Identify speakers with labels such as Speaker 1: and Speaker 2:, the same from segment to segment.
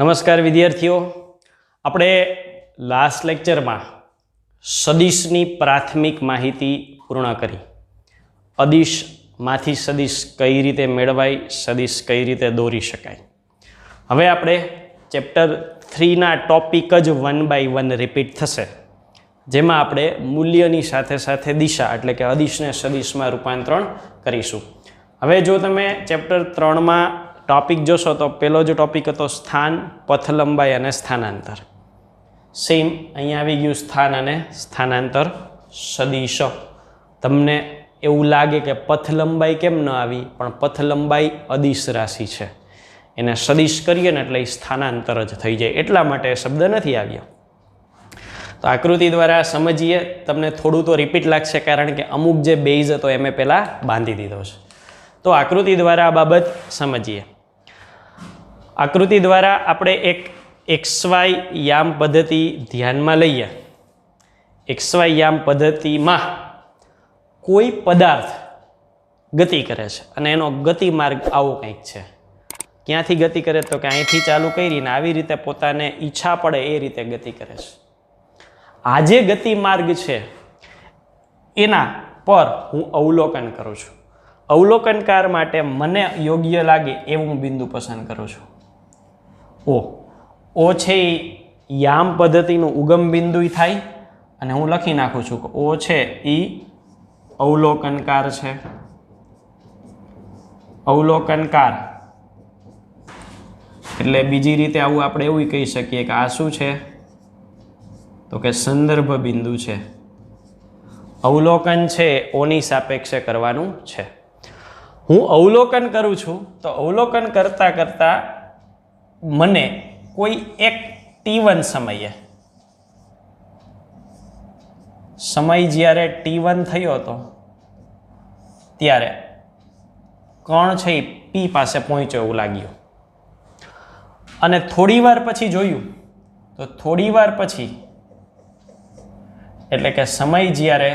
Speaker 1: નમસ્કાર વિદ્યાર્થીઓ. આપણે લાસ્ટ લેક્ચરમાં સદિશની પ્રાથમિક માહિતી પૂર્ણ કરી. અદિશમાંથી સદિશ કઈ રીતે મેળવાય, સદિશ કઈ રીતે દોરી શકાય. હવે આપણે ચેપ્ટર થ્રીના ટોપિક જ વન બાય વન રિપીટ થશે. જેમાં આપણે મૂલ્યની સાથે સાથે દિશા, એટલે કે અદિશને સદિશમાં રૂપાંતરણ કરીશું. હવે જો તમે ચેપ્ટર ત્રણમાં ટોપિક જોશો તો પહેલો જો ટોપિક હતો સ્થાન પથ લંબાઈ અને સ્થાનાંતર. સેમ અહીંયા આવી ગયું સ્થાન અને સ્થાનાંતર સદિશ. તમને એવું લાગે કે પથ લંબાઈ કેમ ન આવી, પણ પથ લંબાઈ અદિશ રાશિ છે. એને સદિશ કરીએ ને એટલે એ સ્થાનાંતર જ થઈ જાય. એટલા માટે શબ્દ નથી આવ્યો. તો આકૃતિ દ્વારા સમજીએ, તમને થોડું તો રિપીટ લાગશે કારણ કે અમુક જે બેઝ હતો એ મેં પહેલાં બાંધી દીધો છે. તો આકૃતિ દ્વારા આ બાબત સમજીએ. આકૃતિ દ્વારા આપણે એક એક્સવાય યામ પદ્ધતિ ધ્યાનમાં લઈએ. એક્સવાય યામ પદ્ધતિમાં કોઈ પદાર્થ ગતિ કરે છે અને એનો ગતિ માર્ગ આવો કંઈક છે. ક્યાંથી ગતિ કરે તો કે અહીંથી ચાલુ કરીને આવી રીતે પોતાને ઈચ્છા પડે એ રીતે ગતિ કરે છે. આ જે ગતિ માર્ગ છે, એના પર હું અવલોકન કરું છું. અવલોકનકાર માટે મને યોગ્ય લાગે એવું બિંદુ પસંદ કરું છું. ઓ ઓ છે એ યામ પદ્ધતિનું ઉગમ બિંદુ થાય અને હું લખી નાખું છું કે ઓ છે એ અવલોકનકાર છે. અવલોકનકાર એટલે બીજી રીતે આવું આપણે એવું કહી શકીએ કે આ શું છે? તો કે સંદર્ભ બિંદુ છે. અવલોકન છે ઓની સાપેક્ષે કરવાનું છે. હું અવલોકન કરું છું તો અવલોકન કરતાં કરતાં મને કોઈ એક ટી વન સમયે, સમય જ્યારે ટી વન થયો હતો, ત્યારે કણ છે એ પી પાસે પહોંચ્યો એવું લાગ્યું. અને થોડી વાર પછી જોયું, તો થોડી વાર પછી, એટલે કે સમય જ્યારે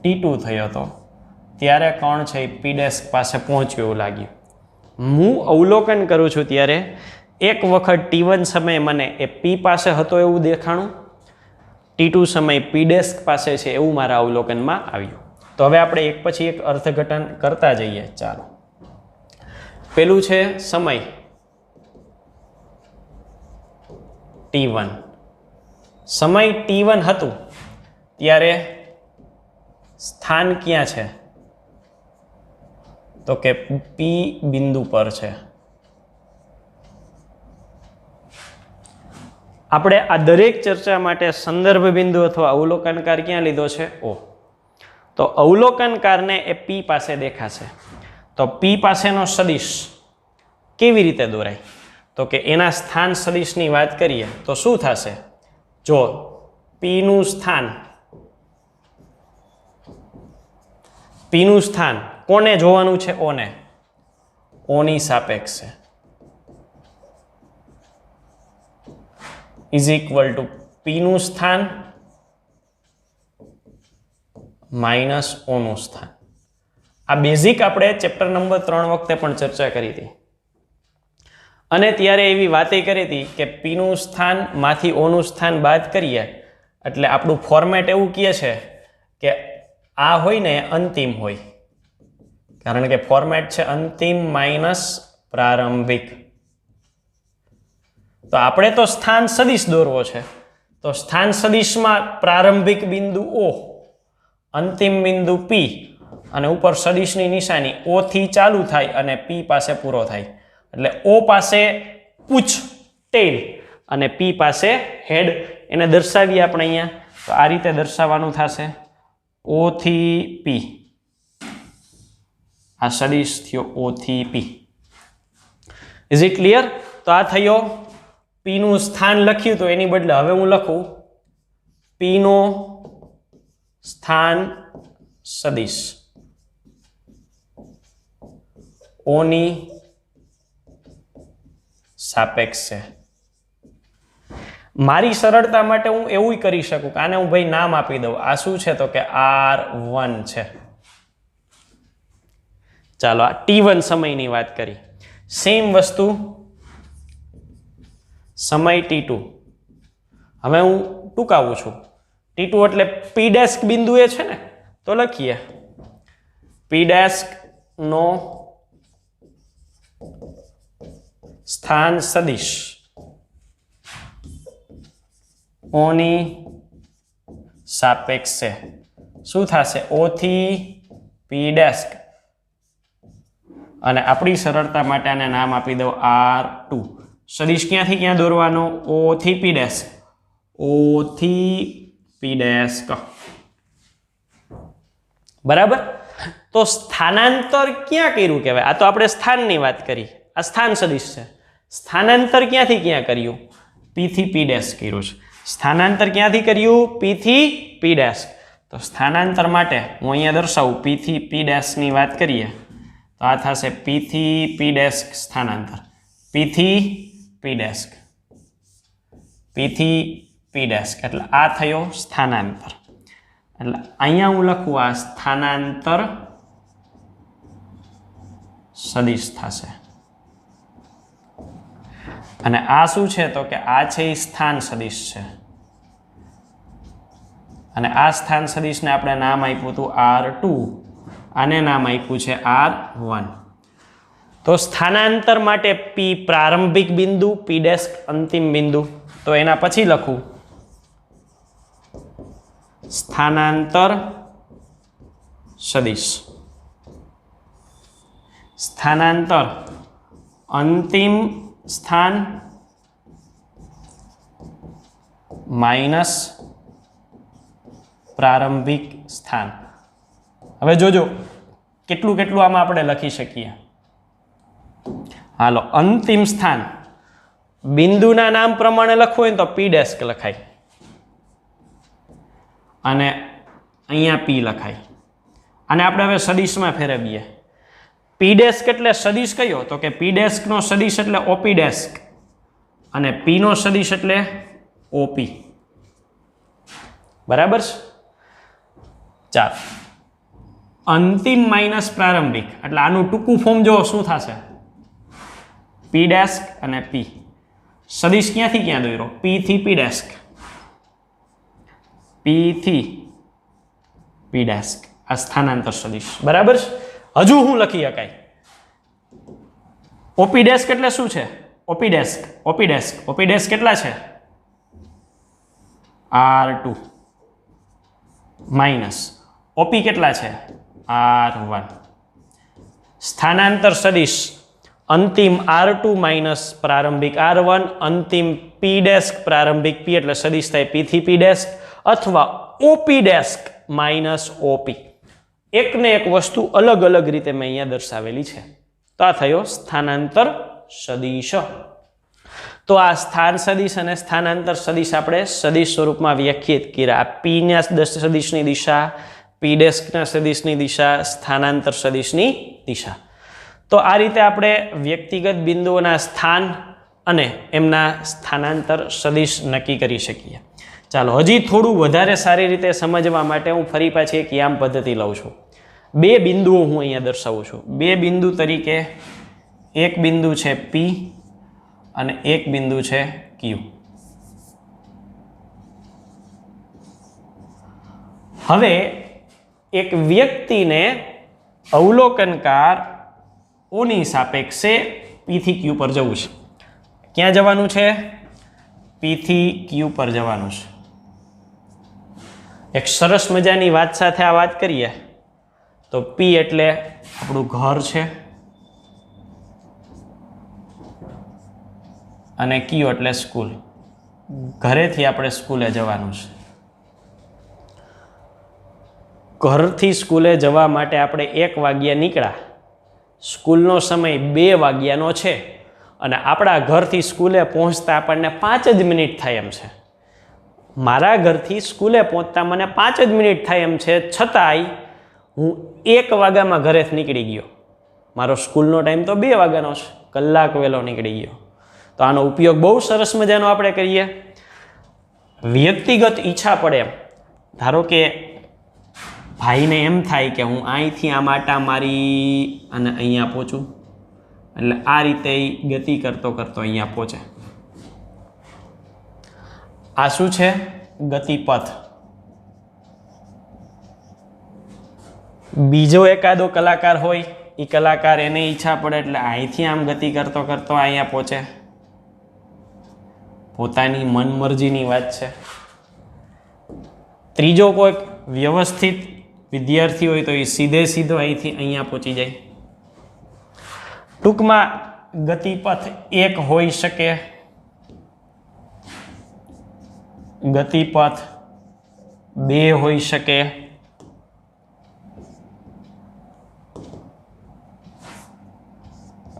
Speaker 1: ટી ટુ થયો હતો, ત્યારે કણ છે એ પી ડેસ્ક પાસે પહોંચ્યું એવું લાગ્યું. હું અવલોકન કરું છું ત્યારે એક વખત ટી વન સમયે મને એ પી પાસે હતો એવું દેખાણું. ટી ટુ સમય પી ડેસ્ક પાસે છે એવું મારા અવલોકનમાં આવ્યું. તો હવે આપણે એક પછી એક અર્થઘટન કરતા જઈએ. ચાલો. પેલું છે સમય. ટી વન સમય ટી વન હતું. ત્યારે સ્થાન ક્યાં છે? તો કે પી બિંદુ પર છે. આપણે આ દરેક ચર્ચા માટે સંદર્ભ બિંદુ અથવા અવલોકનકાર ક્યાં લીધો છે? ઓ. તો અવલોકનકારને એ પી પાસે દેખાશે. તો પી પાસેનો સદિશ કેવી રીતે દોરાય? તો કે એના સ્થાન સદિશની વાત કરીએ તો શું થશે? જો પીનું સ્થાન પીનું સ્થાન કોને જોવાનું છે? ઓને. ઓની સાપેક્ષે. ઇઝ ઇક્વલ ટુ પીનું સ્થાન માઇનસ ઓનું સ્થાન. આ બેઝિક આપણે ચેપ્ટર નંબર ત્રણ વખતે પણ ચર્ચા કરી હતી. અને ત્યારે એવી વાતે કરી હતી કે પીનું સ્થાનમાંથી ઓનું સ્થાન બાદ કરીએ. એટલે આપણું ફોર્મેટ એવું કહે છે કે આ હોય ને અંતિમ હોય. કારણ કે ફોર્મેટ છે અંતિમ માઇનસ પ્રારંભિક. તો આપણે તો સ્થાન સદિશ દોરવો છે. તો સ્થાન સદિશમાં પ્રારંભિક બિંદુ ઓ અંતિમ બિંદુ પી અને ઉપર સદિશની નિશાની ઓથી ચાલુ થાય અને પી પાસે પૂરો થાય. એટલે ઓ પાસે પૂછ ટેલ અને પી પાસે હેડ એને દર્શાવીએ આપણે અહીંયા. તો આ રીતે દર્શાવવાનું થશે. ઓથી પી આ સદિશ થયો ઓ થી પી. ઇઝ ઇટ ક્લિયર તો આ થયો પીનું સ્થાન લખ્યું તો એની બદલે હવે હું લખું પીનો સ્થાન સદિશ. ઓની સાપેક્ષ. છે મારી સરળતા માટે હું એવું કરી શકું કે આને હું ભાઈ નામ આપી દઉં. આ શું છે તો કે આર વન છે. ચાલો આ ટી વન સમયની વાત કરી. સેમ વસ્તુ, સમય ટી ટુ હવે હું ટૂંકાવું છું. ટી ટુ એટલે પી ડેસ્ક બિંદુ એ છે ને? તો લખીએ. પી ડેસ્ક નો સ્થાન સદિશ. ઓની સાપેક્ષે. શું થશે? ઓથી પી ડેસ્ક અને આપણી સરળતા માટે આને નામ આપી દો આર ટુ. સદીશ ક્યાંથી ક્યાં દોરવાનો? ઓ થી પી ડેસ્ક ઓ થી પી ડેસ્ક બરાબર? તો સ્થાનાંતર ક્યાં કર્યું કહેવાય? આ તો આપણે સ્થાનની વાત કરી. આ સ્થાન સદિશ છે. સ્થાનાંતર ક્યાંથી ક્યાં કર્યું? પી થી પી ડેશ કર્યું છે. સ્થાનાંતર ક્યાંથી કર્યું? પી થી પી ડેશ. તો સ્થાનાંતર માટે હું અહીંયા દર્શાવું. પી થી પી ડેશની વાત કરીએ. તો આ થશે પીથી પી ડેસ્ક સ્થાનાંતર. પીથી પી ડેસ્ક પીથી પી ડેસ્ક એટલે આ થયો સ્થાનાંતર. એટલે અહીંયા હું લખું આ સ્થાનાંતર સદિશ થશે. અને આ શું છે? તો કે આ છે એ સ્થાન સદિશ છે. અને આ સ્થાન સદિશને આપણે નામ આપ્યું હતું આર ટુ આને નામ આપ્યું છે આર વન. તો સ્થાનાંતર માટે પી પ્રારંભિક બિંદુ પી ડેસ્ક અંતિમ બિંદુ. તો એના પછી લખું. સ્થાનાંતર સદિશ. સ્થાનાંતર અંતિમ સ્થાન માઇનસ પ્રારંભિક સ્થાન. હવે જોજો, કેટલું કેટલું આમાં આપણે લખી શકીએ? હાલો, અંતિમ સ્થાન. બિંદુના નામ પ્રમાણે લખવું હોય ને તો પી ડેસ્ક લખાય. અને અહીંયા પી લખાય. અને આપણે હવે સદિશમાં ફેરવીએ. પી ડેસ્ક એટલે સદીશ કયો? તો કે પી ડેસ્કનો સદિશ એટલે ઓપી ડેસ્ક અને પીનો સદિશ એટલે ઓપી બરાબર ચાલો. અંતિમ માઇનસ પ્રારંભિક. એટલે આનું ટૂંકું ફોર્મ જો શું થશે? પી ડેસ્ક અને પી સદીશ ક્યાંથી ક્યાં દોર્યો? પી થી પી ડેસ્ક પી થી પી ડેસ્ક આ સ્થાનાંતર સદિશ. બરાબર હજુ હું લખી શકાય. ઓપી ડેસ્ક એટલે શું છે? O P dash O P dash O P dash કેટલા છે? R two minus O P કેટલા છે? R one. સ્થાનાંતર સદિશ. અંતિમ આર ટુ માઇનસ પ્રારંભિક આર વન, અંતિમ પી ડેસ્ક પ્રારંભિક પી, એટલે સદિશ થાય પી થી પી ડેસ્ક અથવા O P dash minus O P. એકને એક વસ્તુ અલગ અલગ રીતે મેં અહીંયા દર્શાવેલી છે. તો આ થયો સ્થાનાંતર સદિશ. તો આ સ્થાન સદિશ અને સ્થાનાંતર સદિશ આપણે સદિશ સ્વરૂપમાં વ્યાખ્યાયિત કર્યા. પીના સદિશની દિશા પી ડેસ્કના સદિશની દિશા, સ્થાનાંતર સદિશની દિશા. તો આ રીતે આપણે વ્યક્તિગત બિંદુઓના સ્થાન અને એમના સ્થાનાંતર સદિશ નક્કી કરી શકીએ. ચાલો, હજી થોડું વધારે સારી રીતે સમજવા માટે હું ફરી પાછી એક યામ પદ્ધતિ લઉં છું. બે બિંદુઓ હું અહીંયા દર્શાવું છું. બે બિંદુ તરીકે એક બિંદુ છે પી અને એક બિંદુ છે ક્યુ હવે એક વ્યક્તિને અવલોકનકાર ઓની સાપેક્ષે પીથી ક્યુ પર જવું છે. ક્યાં જવાનું છે? પીથી ક્યુ પર જવાનું છે. એક સરસ મજાની વાત સાથે આ વાત કરીએ. તો પી એટલે આપણું ઘર છે. અને ક્યુ એટલે સ્કૂલ. ઘરેથી આપણે સ્કૂલે જવાનું છે. ઘરથી સ્કૂલે જવા માટે આપણે એક વાગ્યા નીકળ્યા. સ્કૂલનો સમય બે વાગ્યાનો છે અને આપણા ઘરથી સ્કૂલે પહોંચતા આપણને પાંચ જ મિનિટ થાય એમ છે. મારા ઘરથી સ્કૂલે પહોંચતા મને પાંચ જ મિનિટ થાય એમ છે. છતાંય હું એક વાગ્યામાં ઘરેથી નીકળી ગયો. મારો સ્કૂલનો ટાઈમ તો બે વાગ્યાનો છે. કલાક વહેલો નીકળી ગયો. તો આનો ઉપયોગ બહુ સરસ મજાનો આપણે કરીએ. વ્યક્તિગત ઈચ્છા પડે એમ. ધારો કે ભાઈને એમ થાય કે હું અહીંથી આ માટા મારી અને અહીંયા પહોંચું. એટલે આ રીતે ગતિ કરતો કરતો અહીંયા પહોંચે. આ શું છે? ગતિપથ. બીજો એકાદો કલાકાર હોય એ કલાકાર એને ઈચ્છા પડે એટલે અહીંથી આમ ગતિ કરતો કરતો અહીંયા પહોંચે. પોતાની મનમરજીની વાત છે. ત્રીજો કોઈક વ્યવસ્થિત વિદ્યાર્થી હોય તો એ સીધે સીધો અહીંથી અહીંયા પહોંચી જાય. ટૂંકમાં ગતિપથ એક હોઈ શકે. ગતિપથ બે હોઈ શકે.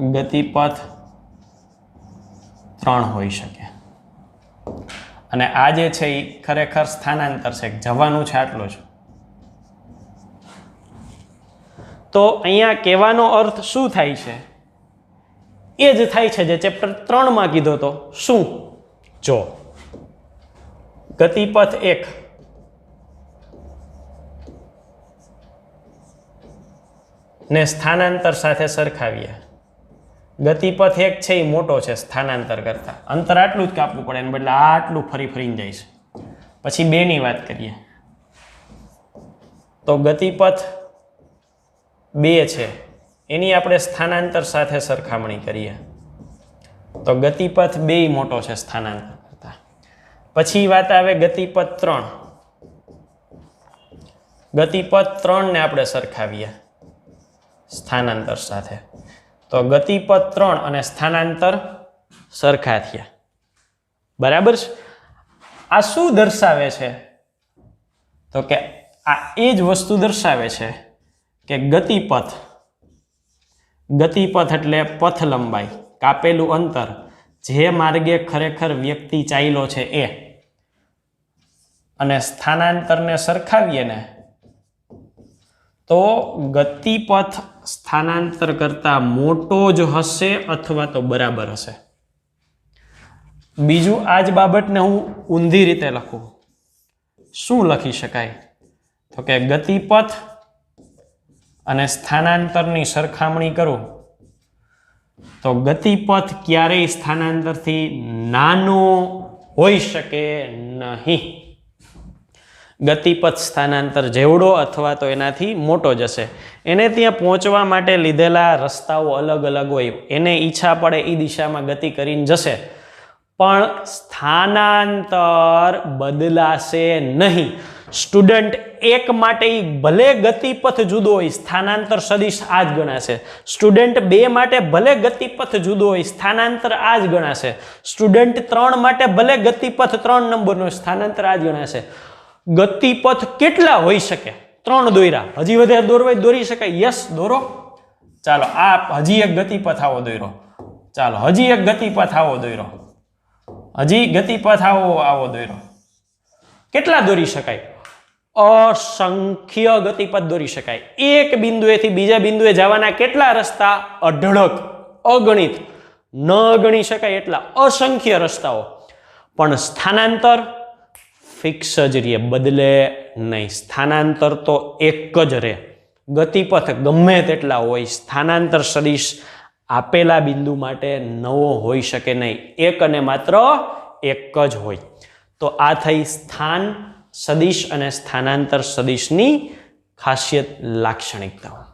Speaker 1: ગતિપથ ત્રણ હોઈ શકે. અને આ જે છે એ ખરેખર સ્થાનાંતર છે. જવાનું છે આટલું જ. તો અહીંયા કહેવાનો અર્થ શું થાય છે? એ જ થાય છે જે ચેપ્ટર ત્રણમાં કીધો તો. શું? જો. ગતિપથ એક. ને સ્થાનાંતર સાથે સરખાવીએ. ગતિપથ એક છે એ મોટો છે, સ્થાનાંતર કરતા. અંતર આટલું જ કાપવું પડે, એને બદલે આટલું ફરી ફરીને જાય છે. પછી બેની વાત કરીએ. તો ગતિપથ બે છે. એની આપણે સ્થાનાંતર સાથે સરખામણી કરીએ. તો ગતિપથ બે મોટો છે સ્થાનાંતર કરતા. પછી વાત આવે ગતિપથ ત્રણ. ગતિપથ ત્રણને આપણે સરખાવીએ સ્થાનાંતર સાથે. તો ગતિપથ ત્રણ અને સ્થાનાંતર સરખા થયા. બરાબર છે? આ શું દર્શાવે છે? તો કે આ એ જ વસ્તુ દર્શાવે છે કે ગતિપથ. ગતિપથ એટલે પથ લંબાઈ, કાપેલું અંતર, જે માર્ગે ખરેખર વ્યક્તિ ચાલ્યો છે એ. અને સ્થાનાંતરને સરખાવીએ ને, તો ગતિપથ સ્થાનાંતર કરતા મોટો જ હશે અથવા તો બરાબર હશે. બીજું આ જ બાબતને હું ઊંધી રીતે લખું. શું લખી શકાય? તો કે ગતિપથ અને સ્થાનાંતરની સરખામણી કરું, તો ગતિપથ ક્યારેય સ્થાનાંતરથી નાનો હોઈ શકે નહીં. ગતિપથ સ્થાનાંતર જેવડો અથવા તો એનાથી મોટો જશે એને ત્યાં પહોંચવા માટે લીધેલા રસ્તાઓ અલગ અલગ હોય, એને ઈચ્છા પડે એ દિશામાં ગતિ કરીને જશે. પણ સ્થાનાંતર બદલાશે નહીં. સ્ટુડન્ટ એક માટે ભલે ગતિપથ જુદો હોય, સ્થાનાંતર સદિશ આ જ ગણાશે. સ્ટુડન્ટ બે માટે ભલે ગતિપથ જુદો હોય, સ્થાનાંતર આ જ ગણાશે. સ્ટુડન્ટ ત્રણ માટે ભલે ગતિપથ ત્રણ નંબરનો સ્થાનાંતર આ જ ગણાશે. ગતિપથ કેટલા હોઈ શકે? ત્રણ દોર્યા હજી વધારે દોરવાય દોરી શકાય. યસ દોરો. ચાલો, આ હજી એક ગતિપથ આવો દોરો ચાલો, હજી એક ગતિપથ આવો દોરો હજી ગતિપથ આવો આવો દોરો કેટલા દોરી શકાય? અસંખ્ય ગતિપથ દોરી શકાય. એક બિંદુએથી બીજા બિંદુએ જવાના કેટલા રસ્તા? અઢળક, અગણિત. ન ગણી શકાય એટલા અસંખ્ય રસ્તાઓ. પણ સ્થાનાંતર ફિક્સ જ રહે, બદલે નહીં. સ્થાનાંતર તો એક જ રહે. ગતિપથ ગમે તેટલા હોય, સ્થાનાંતર સદીશ આપેલા બિંદુ માટે નવો હોઈ શકે નહીં. એક અને માત્ર એક જ હોય. તો આ થઈ સ્થાન સદિશ અને સ્થાનાંતર સદિશની ખાસિયત લાક્ષણિકતાઓ.